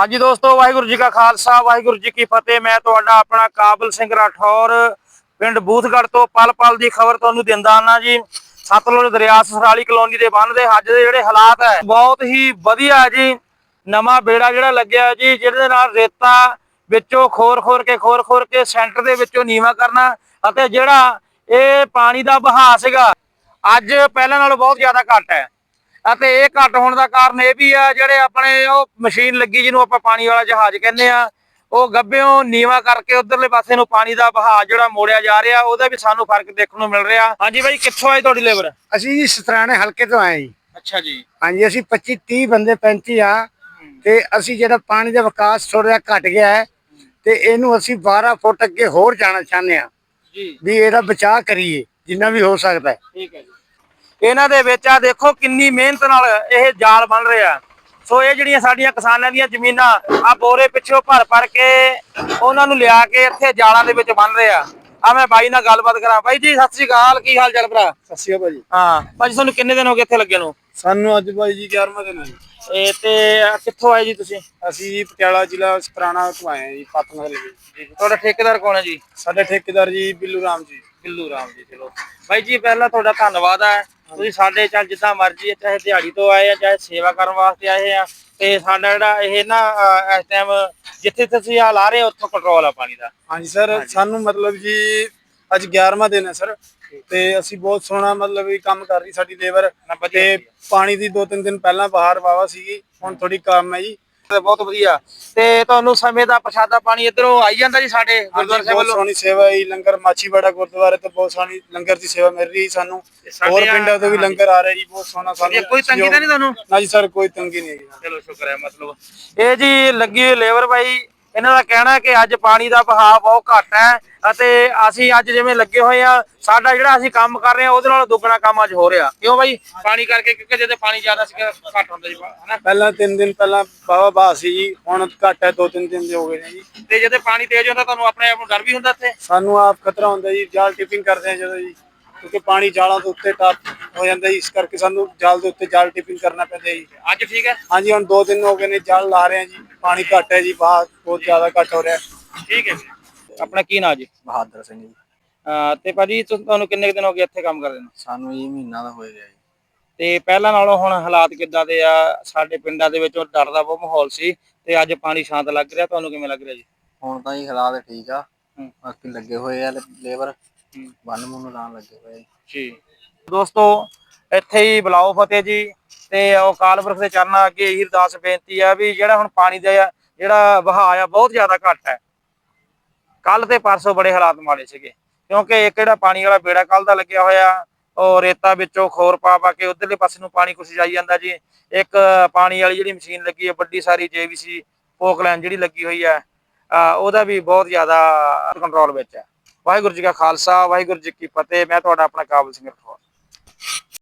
ਹਾਂਜੀ ਦੋਸਤੋ ਵਾਹਿਗੁਰੂ ਜੀ ਕਾ ਖਾਲਸਾ, ਵਾਹਿਗੁਰੂ ਜੀ ਕੀ ਫਤਿਹ। ਮੈਂ ਤੁਹਾਡਾ ਆਪਣਾ ਕਾਬਲ ਸਿੰਘ ਰਾਠੌਰ, ਪਿੰਡ ਬੂਥਗੜ੍ਹ ਤੋਂ ਪਲ ਪਲ ਦੀ ਖਬਰ ਤੁਹਾਨੂੰ ਦਿੰਦਾ ਆਨਾ ਜੀ। ਸਤਲੁਜ ਦਰਿਆ ਸਸਰਾਲੀ ਕਲੋਨੀ ਦੇ ਬੰਨ ਦੇ ਅੱਜ ਦੇ ਜਿਹੜੇ ਹਾਲਾਤ ਹੈ, ਬਹੁਤ ਹੀ ਵਧੀਆ ਜੀ। ਨਵਾਂ ਬੇੜਾ ਜਿਹੜਾ ਲੱਗਿਆ ਜੀ, ਜਿਹਦੇ ਨਾਲ ਰੇਤਾ ਵਿੱਚੋਂ ਖੋਰ ਖੋਰ ਕੇ, ਖੋਰ ਖੋਰ ਕੇ ਸੈਂਟਰ ਦੇ ਵਿੱਚੋਂ ਨੀਵਾ ਕਰਨਾ ਅਤੇ ਜਿਹੜਾ ਇਹ ਪਾਣੀ ਦਾ ਬਹਾਅ ਸੀਗਾ, ਅੱਜ ਪਹਿਲਾਂ ਨਾਲੋਂ ਬਹੁਤ ਜ਼ਿਆਦਾ ਘੱਟ ਹੈ। ਅਤੇ ਇਹ ਘੱਟ ਹੋਣ ਦਾ ਕਾਰਨ ਇਹ ਵੀ ਆ ਜਿਹੜੇ ਆਪਣੇ ਉਹ ਮਸ਼ੀਨ ਲੱਗੀ ਜਿਹਨੂੰ ਆਪਾਂ ਪਾਣੀ ਵਾਲਾ ਜਹਾਜ਼ ਕਹਿੰਦੇ ਆ ਉਹ ਗੱਬਿਓਂ ਨੀਵਾ ਕਰਕੇ ਉਧਰਲੇ ਪਾਸੇ ਨੂੰ ਪਾਣੀ ਦਾ ਵਹਾਅ ਜਿਹੜਾ ਮੋੜਿਆ ਜਾ ਰਿਹਾ ਉਹਦਾ ਵੀ ਸਾਨੂੰ ਫ਼ਰਕ ਦੇਖਣ ਨੂੰ ਮਿਲ ਰਿਹਾ। ਹਾਂਜੀ ਬਾਈ ਕਿੱਥੋਂ ਆਈ ਤੁਹਾਡੀ ਲੇਬਰ? ਅਸੀਂ ਜੀ ਸਤਰਾਣੇ ਹਲਕੇ ਤੋਂ ਆਏ ਜੀ। ਅੱਛਾ ਜੀ। ਹਾਂਜੀ ਅਸੀਂ 25 30 ਬੰਦੇ 35 ਆ ਤੇ ਅਸੀਂ ਜਿਹੜਾ ਪਾਣੀ ਦਾ ਵਿਕਾਸ ਥੋੜਾ ਘਟ ਗਿਆ ਹੈ ਤੇ ਇਹਨੂੰ ਅਸੀਂ 12 ਫੁੱਟ ਅੱਗੇ ਹੋਰ ਜਾਣਾ ਚਾਹੁੰਦੇ ਆ। ਜੀ। ਵੀ ਇਹਦਾ ਬਚਾਅ ਕਰੀਏ ਜਿੰਨਾ ਵੀ ਹੋ ਸਕਦਾ ਹੈ। ਠੀਕ ਹੈ ਜੀ। ਇਹਨਾਂ ਦੇ ਵਿੱਚ ਆ ਦੇਖੋ ਕਿੰਨੀ ਮਿਹਨਤ ਨਾਲ ਇਹ ਜਾਲ ਬਣ ਰਿਹਾ ਸੋ ਇਹ ਜਿਹੜੀਆਂ ਸਾਡੀਆਂ ਕਿਸਾਨਾਂ ਦੀਆਂ ਜ਼ਮੀਨਾਂ ਆ ਬੋਰੇ ਪਿੱਛੋਂ ਭਰ ਭਰ ਕੇ ਉਹਨਾਂ ਨੂੰ ਲਿਆ ਕੇ ਇੱਥੇ ਜਾਲਾਂ ਦੇ ਵਿੱਚ ਬਣ ਰਿਹਾ ਆ। ਮੈਂ ਬਾਈ ਨਾਲ ਗੱਲਬਾਤ ਕਰਾਂ। ਬਾਈ ਜੀ ਸਤਿ ਸ੍ਰੀ ਅਕਾਲ। ਕੀ ਹਾਲ ਚਾਲ ਭਰਾ? ਸਤਿ ਸ਼੍ਰੀ ਅਕਾਲ ਭਾਜੀ। ਹਾਂ ਭਾਜੀ ਤੁਹਾਨੂੰ ਕਿੰਨੇ ਦਿਨ ਹੋ ਗਏ ਇੱਥੇ ਲੱਗੇ ਨੂੰ? ਸਾਨੂੰ ਅੱਜ ਭਾਈ ਜੀ 11ਵਾਂ ਦਿਨ ਹੈ ਜੀ। ਇਹ ਤੇ ਕਿੱਥੋਂ ਆਏ ਜੀ ਤੁਸੀਂ? ਅਸੀਂ ਜੀ ਪਟਿਆਲਾ ਜ਼ਿਲ੍ਹਾ ਸਤਰਾਣਾ ਤੋਂ ਆਏ ਹਾਂ ਜੀ ਪਤਨਾ ਦੇ ਲਈ ਤੁਹਾਡਾ ਠੇਕੇਦਾਰ ਕੌਣ ਹੈ ਜੀ? ਸਾਡੇ ਠੇਕੇਦਾਰ ਜੀ ਬਿੱਲੂ ਰਾਮ ਜੀ। ਬਿੱਲੂ ਰਾਮ ਜੀ ਚਲੋ। ਬਾਈ ਜੀ ਪਹਿਲਾਂ ਤੁਹਾਡਾ ਧੰਨਵਾਦ ਹੈ ਤੁਸੀਂ ਸਾਡੇ ਚੱਲ ਜਿੱਦਾਂ ਮਰਜ਼ੀ ਹੈ, ਚਾਹੇ ਦਿਹਾੜੀ ਤੋਂ ਆਏ ਆ ਚਾਹੇ ਸੇਵਾ ਕਰਨ ਵਾਸਤੇ ਆਏ ਆ ਤੇ ਸਾਡਾ ਜਿਹੜਾ ਇਹ ਨਾ ਅਹ, ਇਸ ਟਾਈਮ ਜਿੱਥੇ ਤੁਸੀਂ ਆ ਲਾ ਰਹੇ ਹੋ ਉੱਥੋਂ ਕੰਟਰੋਲ ਆ ਪਾਣੀ ਦਾ। ਹਾਂਜੀ ਸਰ ਸਾਨੂੰ ਮਤਲਬ ਜੀ ਅੱਜ 11ਵਾਂ ਦਿਨ ਹੈ ਸਰ ਤੇ ਅਸੀਂ ਬਹੁਤ ਸੋਹਣਾ ਮਤਲਬ ਵੀ ਕੰਮ ਕਰ ਰਹੀ ਸਾਡੀ ਲੇਬਰ ਨਾ ਵਧੀਆ ਤੇ ਪਾਣੀ ਦੀ ਦੋ ਤਿੰਨ ਦਿਨ ਪਹਿਲਾਂ ਬਾਹਰ ਵਾਵਾ ਸੀਗੀ ਹੁਣ ਥੋੜੀ ਕੰਮ ਹੈ ਜੀ। ਤੇ ਬਹੁਤ ਵਧੀਆ। ਤੇ ਤੁਹਾਨੂੰ ਸਮੇਂ ਦਾ ਪ੍ਰਸ਼ਾਦਾ ਪਾਣੀ ਇਧਰੋਂ ਆਈ ਜਾਂਦਾ ਜੀ ਸਾਡੇ ਗੁਰਦੁਆਰਾ ਸਾਹਿਬ ਬਹੁਤ ਵੱਲੋਂ? ਸੋਹਣੀ ਸੇਵਾ ਹੈ ਲੰਗਰ ਮਾਛੀਵਾੜਾ ਗੁਰਦੁਆਰੇ ਤੋਂ ਬਹੁਤ ਸੋਹਣੀ ਲੰਗਰ ਦੀ ਸੇਵਾ ਮਿਲ ਰਹੀ ਸਾਨੂੰ। ਸਾਡੇ ਹੋਰ ਆ- ਪਿੰਡਾਂ ਤੋਂ ਵੀ ਲੰਗਰ ਆ ਰਿਹਾ ਜੀ ਬਹੁਤ ਸੋਹਣਾ ਵਧੀਆ, ਕੋਈ ਤੰਗੀ ਤਾਂ ਨਹੀਂ ਤੁਹਾਨੂੰ? ਨਾ ਜੀ ਸਰ ਕੋਈ ਤੰਗੀ ਨਹੀਂ ਹੈਗੀ ਚਲੋ ਸ਼ੁਕਰ ਹੈ ਮਤਲਬ। ਇਹ ਜੀ ਲੱਗੀ ਹੋਈ ਲੇਬਰ ਬਾਈ ਇਹਨਾਂ ਦਾ ਕਹਿਣਾ ਹੈ ਕਿ ਅੱਜ ਪਾਣੀ ਦਾ ਵਹਾਅ ਬਹੁਤ ਘੱਟ ਹੈ ਅਤੇ ਅਸੀਂ ਅੱਜ ਜਿਵੇਂ ਲੱਗੇ ਹੋਏ ਆ ਸਾਡਾ ਜਿਹੜਾ ਅਸੀਂ ਕੰਮ ਕਰ ਰਹੇ ਆ ਉਹਦੇ ਨਾਲ ਦੁੱਗਣਾ ਕੰਮ ਅੱਜ ਹੋ ਰਿਹਾ। ਕਿਉਂ ਬਾਈ? ਪਾਣੀ ਕਰਕੇ ਕਿਉਂਕਿ ਜਦੋਂ ਪਾਣੀ ਜ਼ਿਆਦਾ ਸੀ ਘੱਟ ਹੁੰਦਾ ਜੀ ਹਨਾ? ਪਹਿਲਾਂ ਤਿੰਨ ਦਿਨ ਪਹਿਲਾਂ ਬਾਵਾ ਬਾਹ ਸੀ ਜੀ ਹੁਣ ਘੱਟ ਹੈ ਦੋ ਤਿੰਨ ਦਿਨ ਦੇ ਹੋ ਗਏ ਨੇ ਜੀ। ਤੇ ਜਦੋਂ ਪਾਣੀ ਤੇਜ਼ ਹੁੰਦਾ ਤੁਹਾਨੂੰ ਆਪਣੇ ਆਪ ਨੂੰ ਡਰ ਵੀ ਹੁੰਦਾ ਇੱਥੇ? ਸਾਨੂੰ ਆਪ ਖਤਰਾ ਹੁੰਦਾ ਜੀ ਜਾਲ ਟਿਪਿੰਗ ਕਰਦੇ ਆ ਜਦੋਂ ਜੀ। ਕਿਉਂਕਿ ਪਾਣੀ ਜਾਲਾਂ ਦੇ ਉੱਤੇ ਟੱਪ ਹੋ ਜਾਂਦਾ ਜੀ ਇਸ ਕਰਕੇ ਸਾਨੂੰ ਜਾਲ ਦੇ ਉੱਤੇ ਜਾਲ ਟਿਪਿੰਗ ਕਰਨਾ ਪੈਂਦਾ ਜੀ। ਅੱਜ ਠੀਕ ਹੈ? ਹਾਂਜੀ ਹੁਣ ਦੋ ਦਿਨ ਹੋ ਗਏ ਨੇ ਜਾਲ ਲਾ ਰਹੇ ਆ ਜੀ ਪਾਣੀ ਘੱਟ ਹੈ ਜੀ ਬਾਹਰ ਬਹੁਤ ਜ਼ਿਆਦਾ ਘੱਟ ਹੋ ਰਿਹਾ। ਹੈ ਠੀਕ ਹੈ ਜੀ। ਆਪਣਾ ਕੀ ਨਾਂ ਜੀ? ਬਹਾਦਰ ਸਿੰਘ ਜੀ। ਅਹ ਤੇ ਭਾਜੀ ਤੁਹਾਨੂੰ ਕਿੰਨੇ ਕੁ ਦਿਨ ਹੋ ਗਏ ਇੱਥੇ ਕੰਮ ਕਰਦੇ ਨੂੰ? ਸਾਨੂੰ ਇਹ ਮਹੀਨਾ ਦਾ ਹੋਇਆ ਜੀ। ਤੇ ਪਹਿਲਾਂ ਨਾਲੋਂ ਹੁਣ ਹਾਲਾਤ ਕਿੱਦਾਂ ਦੇ ਆ? ਸਾਡੇ ਪਿੰਡਾਂ ਦੇ ਵਿੱਚ ਉਹ ਡਰ ਦਾ ਬਹੁਤ ਮਾਹੌਲ ਸੀ ਤੇ ਅੱਜ ਪਾਣੀ ਸ਼ਾਂਤ ਲੱਗ ਰਿਹਾ। ਤੁਹਾਨੂੰ ਕਿਵੇਂ ਲੱਗ ਰਿਹਾ ਜੀ? ਹੁਣ ਤਾਂ ਜੀ ਹਾਲਾਤ ਠੀਕ ਆ। ਹੂੰ। ਬਾਕੀ ਲੱਗੇ ਹੋਏ ਆ ਲੇਬਰ ਹੂੰ। ਬੰਨ ਮੁੰਨ ਲਾਉਣ ਲੱਗੇ ਹੋਏ। ਜੀ। ਦੋਸਤੋ ਇੱਥੇ ਹੀ ਬੁਲਾਓ ਫਤਿਹ ਜੀ ਤੇ ਉਹ ਅਕਾਲ ਪੁਰਖ ਦੇ ਚਰਨਾਂ ਅੱਗੇ ਇਹੀ ਅਰਦਾਸ ਬੇਨਤੀ ਆ ਵੀ ਜਿਹੜਾ ਹੁਣ ਪਾਣੀ ਦਾ ਜਿਹੜਾ ਵਹਾਅ ਆ ਬਹੁਤ ਜ਼ਿਆਦਾ ਘੱਟ ਹੈ। ਕੱਲ ਤੇ ਪਰਸੋਂ ਬੜੇ ਹਾਲਾਤ ਮਾੜੇ ਸੀਗੇ ਕਿਉਂਕਿ ਇੱਕ ਜਿਹੜਾ ਪਾਣੀ ਵਾਲਾ ਬੇੜਾ ਕੱਲ ਦਾ ਲੱਗਿਆ ਹੋਇਆ ਉਹ ਰੇਤਾ ਵਿੱਚੋਂ ਖੋਰ ਪਾ ਪਾ ਕੇ ਉਧਰਲੇ ਪਾਸੇ ਨੂੰ ਪਾਣੀ ਕੁਛ ਜਾਈ ਜਾਂਦਾ ਜੀ। ਇੱਕ ਪਾਣੀ ਵਾਲੀ ਜਿਹੜੀ ਮਸ਼ੀਨ ਲੱਗੀ ਹੈ ਵੱਡੀ ਸਾਰੀ ਜੇਵੀਸੀ ਪੋਕਲੈਨ ਜਿਹੜੀ ਲੱਗੀ ਹੋਈ ਹੈ ਉਹਦਾ ਵੀ ਬਹੁਤ ਜ਼ਿਆਦਾ ਕੰਟਰੋਲ ਵਿੱਚ ਹੈ ਵਾਹਿਗੁਰੂ ਜੀ ਕਾ ਖਾਲਸਾ ਵਾਹਿਗੁਰੂ ਜੀ ਕੀ ਫਤਿਹ। ਮੈਂ ਤੁਹਾਡਾ ਆਪਣਾ ਕਾਬਲ ਸਿੰਘ ਰਠੌਰ।